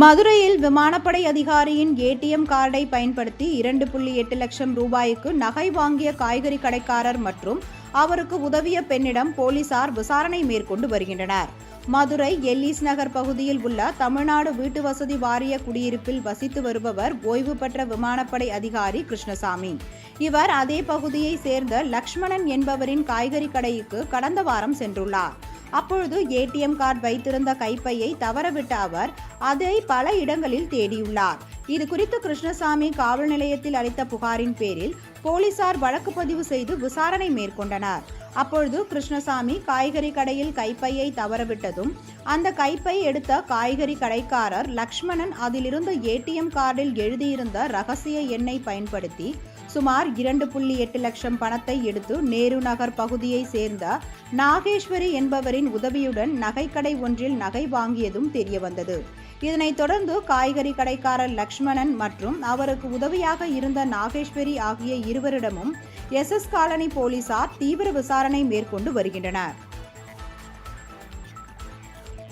மதுரையில் விமானப்படை அதிகாரியின் ஏடிஎம் கார்டை பயன்படுத்தி இரண்டு புள்ளி எட்டு லட்சம் ரூபாய்க்கு நகை வாங்கிய காய்கறி கடைக்காரர் மற்றும் அவருக்கு உதவிய பெண்ணிடம் போலீசார் விசாரணை மேற்கொண்டு வருகின்றனர். மதுரை எல்லிஸ் நகர் பகுதியில் உள்ள தமிழ்நாடு வீட்டு வசதி வாரிய குடியிருப்பில் வசித்து வருபவர் ஓய்வு பெற்ற விமானப்படை அதிகாரி கிருஷ்ணசாமி. இவர் அதே பகுதியை சேர்ந்த லக்ஷ்மணன் என்பவரின் காய்கறி கடைக்கு கடந்த வாரம் சென்றுள்ளார். அப்பொழுது ஏடிஎம் கார்டு வைத்திருந்த கைப்பையை தவறவிட்ட அவர் அதை பல இடங்களில் தேடியுள்ளார். இது குறித்து கிருஷ்ணசாமி காவல் நிலையத்தில் அளித்த புகாரின் பேரில் போலீசார் வழக்கு பதிவு செய்து விசாரணை மேற்கொண்டனர். அப்பொழுது கிருஷ்ணசாமி காய்கறி கடையில் கைப்பையை தவறவிட்டதும் அந்த கைப்பை எடுத்த காய்கறி கடைக்காரர் லக்ஷ்மணன் அதிலிருந்து ஏடிஎம் கார்டில் எழுதியிருந்த ரகசிய எண்ணை பயன்படுத்தி சுமார் இரண்டு புள்ளி எட்டு லட்சம் பணத்தை எடுத்து நேரு நகர் பகுதியை சேர்ந்த நாகேஸ்வரி என்பவரின் உதவியுடன் நகைக்கடை ஒன்றில் நகை வாங்கியதும் தெரியவந்தது. இதனைத் தொடர்ந்து காய்கறி கடைக்காரர் லக்ஷ்மணன் மற்றும் அவருக்கு உதவியாக இருந்த நாகேஸ்வரி ஆகிய இருவரிடமும் எஸ் எஸ் காலனி போலீசார் தீவிர விசாரணை மேற்கொண்டு வருகின்றனர்.